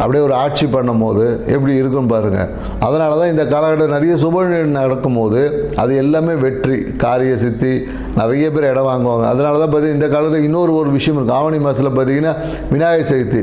அப்படியே ஒரு ஆட்சி பண்ணும் போது எப்படி இருக்கும் பாருங்கள் அதனால தான் இந்த காலகட்டம் நிறைய சுப நடக்கும்போது அது எல்லாமே வெற்றி காரிய சித்தி நிறைய பேர் இடம் வாங்குவாங்க. அதனால தான் பார்த்தீங்கன்னா இந்த காலத்தில் இன்னொரு ஒரு விஷயம் இருக்குது ஆவணி மாதத்தில் பார்த்திங்கன்னா விநாயகர் சதுர்த்தி.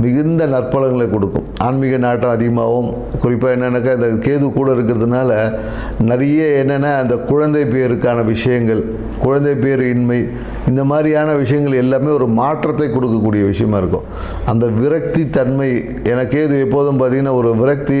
மிகுந்த நற்பலங்களை கொடுக்கும். ஆன்மீக நாட்டம் அதிகமாகவும் குறிப்பாக என்னென்னாக்கா இந்த கேது கூட இருக்கிறதுனால நிறைய என்னென்னா அந்த குழந்தை பேருக்கான விஷயங்கள் குழந்தை பேர் இன்மை இந்த மாதிரியான விஷயங்கள் எல்லாமே ஒரு மாற்றத்தை கொடுக்கக்கூடிய விஷயமா இருக்கும். அந்த விரக்தி தன்மை எனக்கு கேது எப்போதும் பார்த்திங்கன்னா ஒரு விரக்தி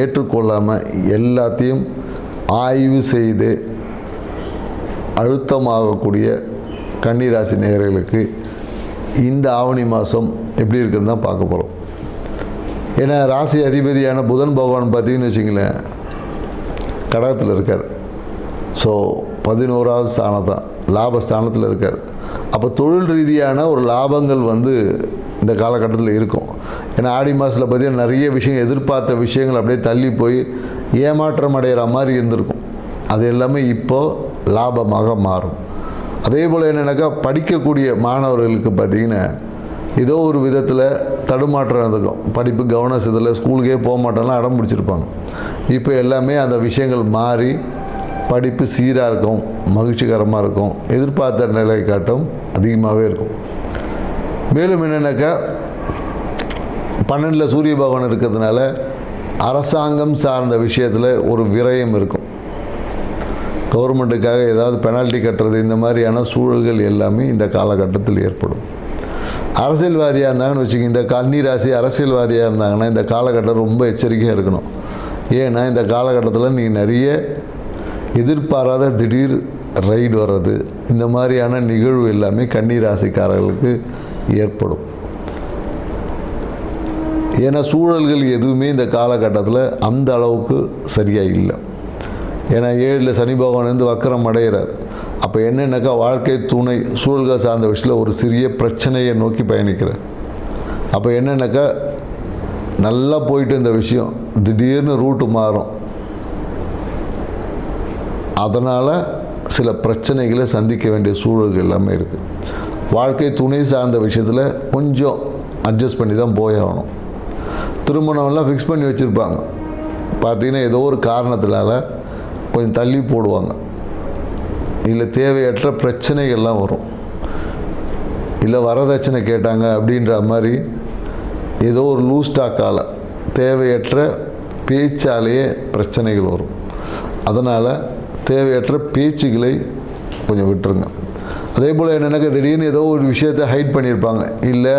ஏற்றுக்கொள்ளாமல் எல்லாத்தையும் ஆய்வு செய்து அழுத்தமாகக்கூடிய கன்னிராசி நேயர்களுக்கு இந்த ஆவணி மாதம் எப்படி இருக்குன்னு தான் பார்க்க போகிறோம் ஏன்னா ராசி அதிபதியான புதன் பகவான் பார்த்தீங்கன்னு வச்சிங்களேன் கடகத்தில் இருக்கார். ஸோ பதினோராவது ஸ்தானம் தான் லாபஸ்தானத்தில் இருக்கார். அப்போ தொழில் ரீதியான ஒரு லாபங்கள் வந்து இந்த காலகட்டத்தில் இருக்கும். ஏன்னா ஆடி மாதத்தில் பார்த்தீங்கன்னா நிறைய விஷயம் எதிர்பார்த்த விஷயங்கள் அப்படியே தள்ளி போய் ஏமாற்றம் அடைகிற மாதிரி இருந்திருக்கும். அது எல்லாமே இப்போ லாபமாக மாறும். அதே போல் என்னென்னாக்கா படிக்கக்கூடிய மாணவர்களுக்கு பார்த்தீங்கன்னா ஏதோ ஒரு விதத்தில் தடுமாற்றம் இருக்கும் படிப்பு கவனம் இதில் ஸ்கூலுக்கே போக மாட்டோம்லாம் அடம் பிடிச்சிருப்பாங்க. இப்போ எல்லாமே அந்த விஷயங்கள் மாறி படிப்பு சீராக இருக்கும் மகிழ்ச்சிகரமாக இருக்கும் எதிர்பார்த்த நிலை காட்டும் அதிகமாகவே இருக்கும். மேலும் என்னென்னாக்கா பன்னெண்டில் சூரிய பகவான் இருக்கிறதுனால அரசாங்கம் சார்ந்த விஷயத்தில் ஒரு விரயம் இருக்கும். கவர்மெண்ட்டுக்காக ஏதாவது பெனால்ட்டி கட்டுறது இந்த மாதிரியான சூழல்கள் எல்லாமே இந்த காலகட்டத்தில் ஏற்படும். அரசியல்வாதியாக இருந்தாங்கன்னு வச்சுக்கோங்க இந்த கன்னி ராசி அரசியல்வாதியாக இருந்தாங்கன்னா இந்த காலகட்டம் ரொம்ப எச்சரிக்கையாக இருக்கணும். ஏன்னா இந்த காலகட்டத்தில் நீ நிறைய எதிர்பாராத திடீர் ரைடு வர்றது இந்த மாதிரியான நிகழ்வு எல்லாமே கன்னி ராசிக்காரர்களுக்கு ஏற்படும். ஏன்னா சூழல்கள் எதுவுமே இந்த காலகட்டத்தில் அந்த அளவுக்கு சரியாக இல்லை. ஏன்னா ஏழில் சனி பகவான் வந்து வக்கரம் அடைகிறார் அப்போ என்னென்னாக்கா வாழ்க்கை துணை சூழல்கள் சார்ந்த விஷயத்தில் ஒரு சிறிய பிரச்சனையை நோக்கி பயணிக்கிறார். அப்போ என்னென்னாக்கா நல்லா போயிட்டு இந்த விஷயம் திடீர்னு ரூட்டு மாறும். அதனால் சில பிரச்சனைகளை சந்திக்க வேண்டிய சூழல்கள் எல்லாமே இருக்குது வாழ்க்கை துணை சார்ந்த விஷயத்தில் கொஞ்சம் அட்ஜஸ்ட் பண்ணி தான் போயாகணும். திருமணம்லாம் ஃபிக்ஸ் பண்ணி வச்சுருப்பாங்க. பார்த்தீங்கன்னா ஏதோ ஒரு காரணத்தினால கொஞ்சம் தள்ளி போடுவாங்க. இல்லை தேவையற்ற பிரச்சனைகள்லாம் வரும். இல்லை வரதட்சணை கேட்டாங்க அப்படின்ற மாதிரி ஏதோ ஒரு லூஸ் டாக்கால் தேவையற்ற பேச்சாலேயே பிரச்சனைகள் வரும். அதனால் தேவையற்ற பேச்சுகளை கொஞ்சம் விட்டுருங்க. அதே போல் என்னென்னாக்கா திடீர்னு ஏதோ ஒரு விஷயத்தை ஹைட் பண்ணியிருப்பாங்க. இல்லை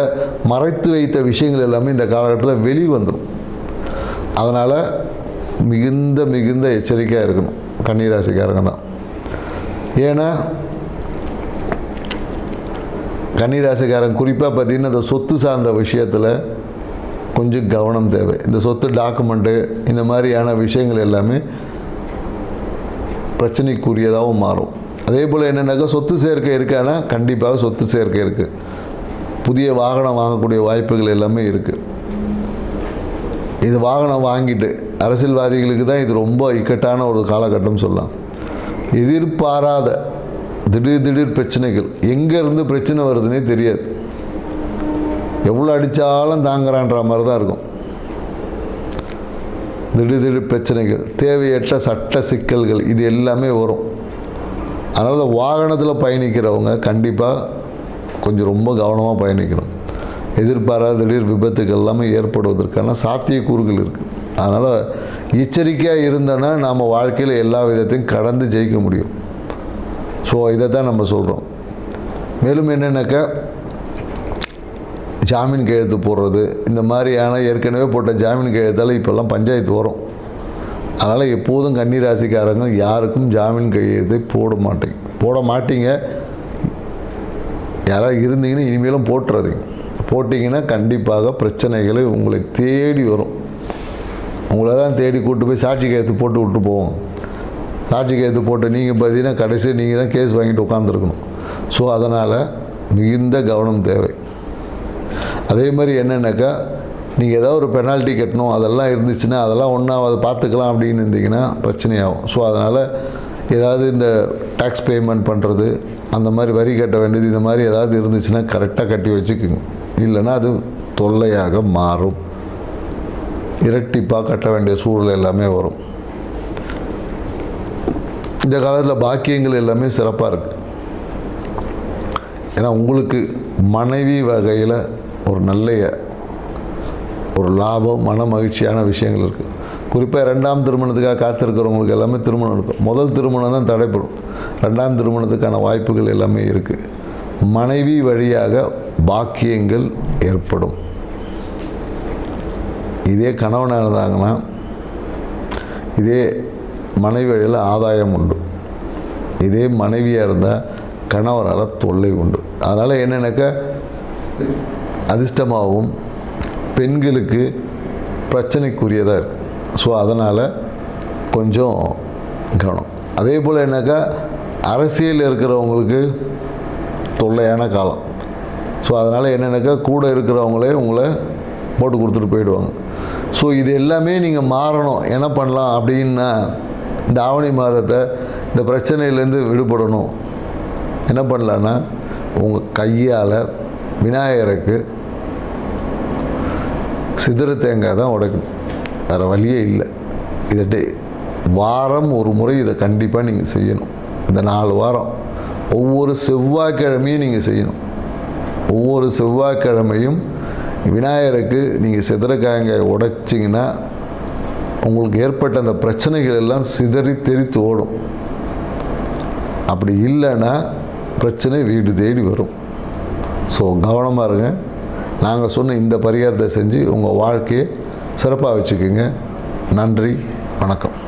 மறைத்து வைத்த விஷயங்கள் எல்லாமே இந்த காலகட்டத்தில் வெளி வந்துடும் அதனால் மிகுந்த மிகுந்த எச்சரிக்கையாக இருக்கணும். கன்னிராசிக்காரங்க தான். ஏன்னா கன்னிராசிக்காரன் குறிப்பாக பார்த்தீங்கன்னா இந்த சொத்து சார்ந்த விஷயத்தில் கொஞ்சம் கவனம் தேவை. இந்த சொத்து டாக்குமெண்ட்டு இந்த மாதிரியான விஷயங்கள் எல்லாமே பிரச்சனைக்குரியதாகவும் மாறும். அதே போல் என்னென்னாக்கா சொத்து சேர்க்கை இருக்கான்னா கண்டிப்பாக சொத்து சேர்க்கை இருக்குது புதிய வாகனம் வாங்கக்கூடிய வாய்ப்புகள் எல்லாமே இருக்குது இது வாகனம் வாங்கிட்டு அரசியல்வாதிகளுக்கு தான் இது ரொம்ப இக்கட்டான ஒரு காலகட்டம் சொல்லலாம். எதிர்பாராத திடீர் திடீர் பிரச்சனைகள். எங்கேருந்து பிரச்சனை வருதுன்னே தெரியாது. எவ்வளோ அடித்தாலும் தாங்குறான்ற மாதிரி தான் இருக்கும். திடீர் திடீர் பிரச்சனைகள் தேவையற்ற சட்ட சிக்கல்கள் இது எல்லாமே வரும். அதனால் வாகனத்தில் பயணிக்கிறவங்க கண்டிப்பாக கொஞ்சம் ரொம்ப கவனமாக பயணிக்கணும். எதிர்பாராத திடீர் விபத்துகள் எல்லாமே ஏற்படுவதற்கான சாத்தியக்கூறுகள் இருக்குது அதனால் எச்சரிக்கையாக இருந்தோன்னா நாம் வாழ்க்கையில் எல்லா விதத்தையும் கடந்து ஜெயிக்க முடியும். ஸோ இதை தான் நம்ம சொல்கிறோம் மேலும் என்னென்னாக்கா ஜாமீன் கையெழுத்து போடுறது இந்த மாதிரியான ஏற்கனவே போட்ட ஜாமீன் கையெழுத்தால் இப்போல்லாம் பஞ்சாயத்து வரும். அதனால் எப்போதும் கன்னிராசிக்காரங்க யாருக்கும் ஜாமீன் கையெழுத்தை போட மாட்டீங்க. போட மாட்டீங்க. யாராவது இருந்தீங்கன்னா இனிமேலும் போட்டுறதுங்க. போட்டிங்கன்னா கண்டிப்பாக பிரச்சனைகளை உங்களை தேடி வரும். உங்களை தான் தேடி கூட்டு போய் சாட்சி கையெழுத்து போட்டு விட்டு போவோம். சாட்சி கையெழுத்து போட்டு நீங்கள் பார்த்தீங்கன்னா கடைசி நீங்கள் தான் கேஸ் வாங்கிட்டு உட்காந்துருக்கணும் ஸோ அதனால் மிகுந்த கவனம் தேவை. அதே மாதிரி என்னென்னாக்கா நீங்கள் ஏதாவது ஒரு பெனால்ட்டி கட்டணும் அதெல்லாம் இருந்துச்சுன்னா அதெல்லாம் ஒன்றா அதை பார்த்துக்கலாம் அப்படின்னு இருந்தீங்கன்னா பிரச்சனையாகும். ஸோ அதனால் ஏதாவது இந்த டேக்ஸ் பேமெண்ட் பண்ணுறது அந்த மாதிரி வரி கட்ட வேண்டியது இந்த மாதிரி ஏதாவது இருந்துச்சுன்னா கரெக்டாக கட்டி வச்சுக்கோங்க. இல்லைன்னா அது தொல்லையாக மாறும். இரட்டிப்பாக கட்ட வேண்டிய சூழல் எல்லாமே வரும். இந்த காலத்தில் பாக்கியங்கள் எல்லாமே சிறப்பாக இருக்குது ஏன்னா உங்களுக்கு மனைவி வகையில் ஒரு நல்ல ஒரு லாபம் மன மகிழ்ச்சியான விஷயங்கள் இருக்குது குறிப்பாக ரெண்டாம் திருமணத்துக்காக காத்திருக்கிறவங்களுக்கு எல்லாமே திருமணம் இருக்கும். முதல் திருமணம் தான் தடைப்படும். ரெண்டாம் திருமணத்துக்கான வாய்ப்புகள் எல்லாமே இருக்குது மனைவி வழியாக பாக்கியங்கள் ஏற்படும். இதே கணவனாக இருந்தாங்கன்னா இதே மனைவி வழியில் ஆதாயம் உண்டு. இதே மனைவியாக இருந்தால் கணவரால் தொல்லை உண்டு. அதனால் என்னென்னாக்கா? அதிர்ஷ்டமாகவும் பெண்களுக்கு பிரச்சனைக்குரியதாக இருக்குது ஸோ அதனால் கொஞ்சம் கவனம். அதே போல் என்னக்கா அரசியல் இருக்கிறவங்களுக்கு தொல்லையான காலம். ஸோ அதனால் என்னென்னாக்கா கூட இருக்கிறவங்களே உங்களை போட்டு கொடுத்துட்டு போயிடுவாங்க. ஸோ இது எல்லாமே நீங்கள் மாறணும். என்ன பண்ணலாம் அப்படின்னா இந்த ஆவணி மாதத்தை இந்த பிரச்சனையிலேருந்து விடுபடணும். என்ன பண்ணலான்னா உங்கள் கையால் விநாயகருக்கு சித்திர தேங்காய் தான் உடைக்கணும். வேறு வழியே இல்லை. இதை டே வாரம் ஒரு முறை இதை கண்டிப்பாக நீங்கள் செய்யணும். இந்த நாலு வாரம். ஒவ்வொரு செவ்வாய்க்கிழமையும் நீங்கள் செய்யணும். ஒவ்வொரு செவ்வாய்க்கிழமையும் விநாயகருக்கு நீங்கள் சிதறக்காயங்காய் உடைச்சிங்கன்னா உங்களுக்கு ஏற்பட்ட அந்த பிரச்சனைகள் எல்லாம் சிதறி தெரித்து ஓடும். அப்படி இல்லைன்னா பிரச்சனை வீடு தேடி வரும். ஸோ கவனமாக இருங்க. நாங்கள் சொன்ன இந்த பரிகாரத்தை செஞ்சு உங்கள் வாழ்க்கையை சிறப்பாக வச்சுக்கோங்க. நன்றி வணக்கம்.